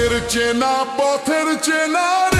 পথের চেনা পথের চেনা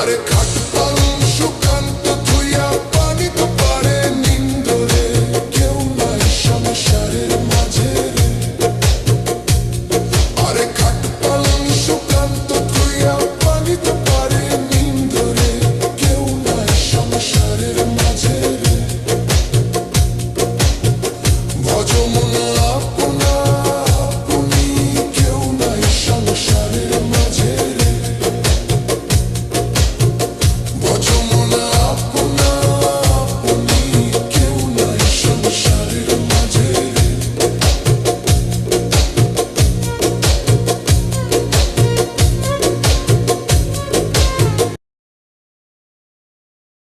Para cá.